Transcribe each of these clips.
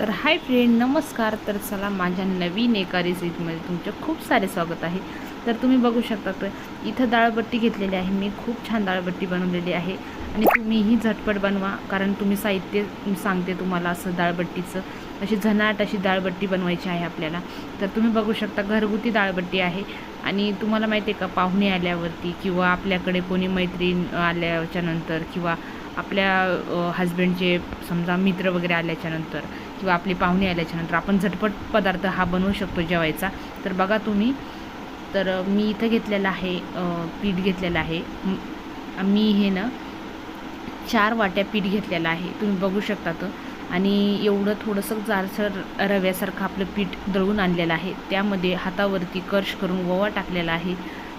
तर hi friend नमस्कार. तर चला माझ्या नवीन एका रेसिपीमध्ये तुमचं खूप सारे स्वागत आहे. तर तुम्ही बघू शकता तर इथं डाळबट्टी घेतलेली आहे. मी खूप छान डाळबट्टी बनवलेली आहे. आणि तुम्हीही झटपट बनवा कारण तुम्ही साहित्य सांगते तुम्हाला असं डाळबट्टीचं. अशी झनाट अशी डाळबट्टी बनवायची आहे आपल्याला. तर तुम्ही बघू शकता घरगुती डाळबट्टी आहे. आणि तुम्हाला माहिती आहे का पाहुणे आल्यावरती किंवा आपल्याकडे कोणी मैत्रीण आल्याच्यानंतर किंवा आपल्या हजबंडचे समजा मित्र वगैरे आल्याच्यानंतर किंवा आपले पाहुणे आल्याच्यानंतर आपण झटपट पदार्थ हा बनवू शकतो जेवायचा. तर बघा तुम्ही तर मी इथं घेतलेलं आहे पीठ घेतलेलं आहे. मी हे ना चार वाट्या पीठ घेतलेलं आहे. तुम्ही बघू शकता तर. आणि एवढं थोडंसं जाडसर रव्यासारखं आपलं पीठ दळून आणलेलं आहे. त्यामध्ये हातावरती कर्श करून गोवा टाकलेला आहे.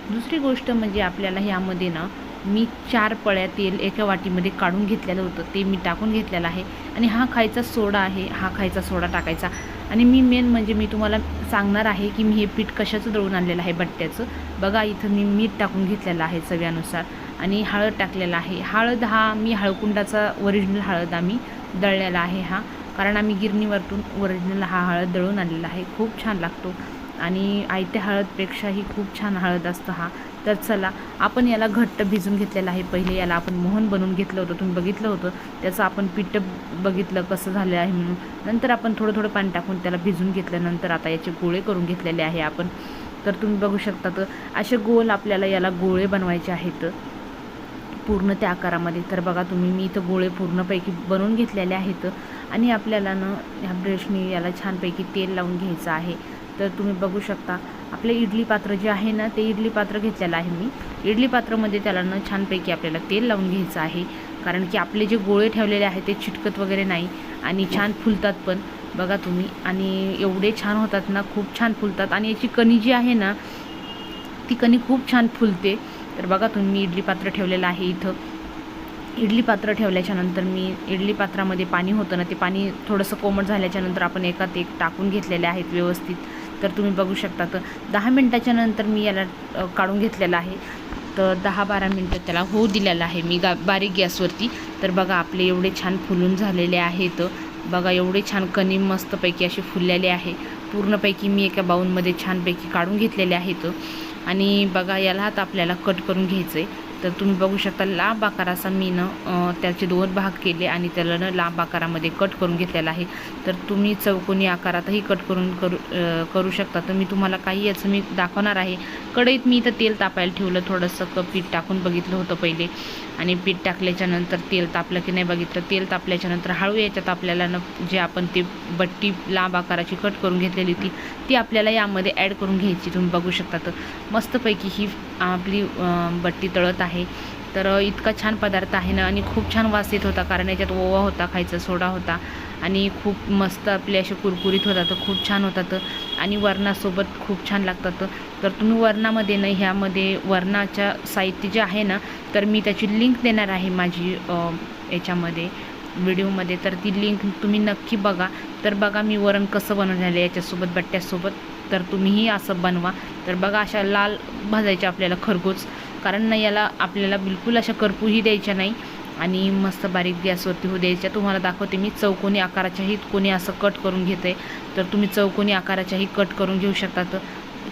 दुसरी गोष्ट म्हणजे आपल्याला ह्यामध्ये ना मी चार पळ्या तेल एका वाटीमध्ये काढून घेतलेलं होतं. ते मी टाकून घेतलेलं आहे. आणि हा खायचा सोडा आहे. हा खायचा सोडा टाकायचा. आणि मी मेन म्हणजे मी तुम्हाला सांगणार आहे की मी हे पीठ कशाचं दळून आणलेलं आहे बट्ट्याचं. बघा इथं मी मीठ टाकून घेतलेलं आहे चव्यानुसार आणि हळद टाकलेला आहे. हळद हा मी हळकुंडाचा ओरिजिनल हळद आम्ही दळलेला आहे हा. कारण आम्ही गिरणीवरतून ओरिजिनल हा हळद दळून आणलेला आहे. खूप छान लागतो. आणि आयत्या हळदपेक्षाही खूप छान हळद असतो हा. तर चला आपण याला घट्ट भिजून घेतलेला आहे. पहिले याला आपण मोहन बनवून घेतलं होतं तुम्ही बघितलं होतं. त्याचं आपण पीठ बघितलं कसं झालं आहे म्हणून. नंतर आपण थोडं थोडं पाणी टाकून त्याला भिजून घेतलं नंतर आता याचे गोळे करून घेतलेले आहे आपण. तर तुम्ही बघू शकता तर असे गोल आपल्याला याला गोळे बनवायचे आहेत. पूर्ण त्या आकारामध्ये. तर बघा तुम्ही मी इथं गोळे पूर्णपैकी बनवून घेतलेले आहेत. आणि आपल्याला ना ह्या ब्रशनी याला छानपैकी तेल लावून घ्यायचं आहे. तर तुम्ही बघू शकता. आपले इडली पात्र जे आहे ना ते इडली पात्र घेतलेलं आहे मी. इडली पात्रामध्ये त्याला ना छानपैकी आपल्याला तेल लावून घ्यायचं आहे. कारण की आपले जे गोळे ठेवलेले आहेत ते चिटकत वगैरे नाही आणि छान फुलतात पण. बघा तुम्ही. आणि एवढे छान होतात ना खूप छान फुलतात. आणि याची कणी जी आहे ना ती कणी खूप छान फुलते. तर बघा तुम्ही इडली पात्र ठेवलेलं आहे इथं. इडली पात्र ठेवल्याच्यानंतर मी इडली पात्रामध्ये पाणी होतं ना ते पाणी थोडंसं कोमट झाल्याच्यानंतर आपण एकात एक टाकून घेतलेले आहेत व्यवस्थित. तर तुम्ही बघू शकता. तर दहा मिनटाच्या नंतर मी याला काढून घेतलेलं आहे. तर दहा बारा मिनटं त्याला होऊ दिलेलं आहे. मी गा बारीक गॅसवरती. तर बघा आपले एवढे छान फुलून झालेले आहेत. बघा एवढे छान कणी मस्तपैकी असे फुललेले आहे. पूर्णपैकी मी एका बाऊलमध्ये छानपैकी काढून घेतलेले आहेत. आणि बघा याला आता आपल्याला कट करून घ्यायचं आहे तर तुम्ही बघू शकता लांब आकाराचा मी न त्याचे दोन भाग केले आणि त्याला न लांब आकारामध्ये कट करून घेतलेला आहे. तर तुम्ही चौकोनी आकारातही कट करून करू करू शकता. तर मी तुम्हाला काही याचं मी दाखवणार आहे. कढईत मी इथं तेल तापायला ठेवलं थोडंसं क पीठ टाकून बघितलं होतं पहिले. आणि पीठ टाकल्याच्यानंतर तेल तापलं की नाही बघितलं? तेल तापल्याच्यानंतर हळू याच्यात आपल्याला न जे आपण ते बट्टी लांब आकाराची कट करून घेतलेली ती ती आपल्याला यामध्ये ॲड करून घ्यायची. तुम्ही बघू शकता. तर मस्तपैकी ही आपली बट्टी तळत आहे. तर इतका छान पदार्थ आहे ना आणि खूप छान वास येत होता कारण याच्यात ओवा होता खायचा सोडा होता आणि खूप मस्त आपले असे कुरकुरीत होतात तर खूप छान होतात आणि वरणासोबत खूप छान लागतात. तर तुम्ही वरणामध्ये ना ह्यामध्ये वरणाच्या साहित्य जे आहे ना तर मी त्याची लिंक देणार आहे माझी याच्यामध्ये व्हिडिओमध्ये तर ती लिंक तुम्ही नक्की बघा. तर बघा मी वरण कसं बनवलेलं आहे याच्यासोबत बट्ट्यासोबत. तर तुम्हीही असं बनवा. तर बघा अशा लाल भाजायच्या आपल्याला खरगोच कारण ना याला आपल्याला बिलकुल अशा करपूही द्यायच्या नाही. आणि मस्त बारीक गॅसवरती होऊ द्यायच्या. तुम्हाला दाखवते मी चौकोनी आकाराच्याही कोणी असं कट करून घेते तर तुम्ही चौकोनी आकाराच्याही कट करून घेऊ शकतात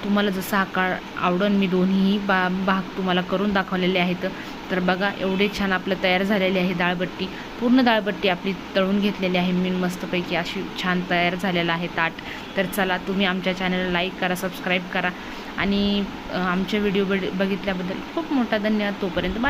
तुम्हाला जसा आकार आवडन मी दोन्हीही बा भाग तुम्हाला करून दाखवलेले आहेत. तर बघा एवढे छान आपलं तयार झालेले आहे डाळबट्टी पूर्ण डाळबट्टी आपली तळून घेतलेली आहे मी मस्तपैकी. अशी छान तयार झालेलं आहे ताट. तर चला तुम्ही आमच्या चॅनलला लाईक करा सबस्क्राईब करा. आणि आमच्या आमचे व्हिडिओ बघितल्याबद्दल खूप मोठा धन्यवाद. तोपर्यंत बाय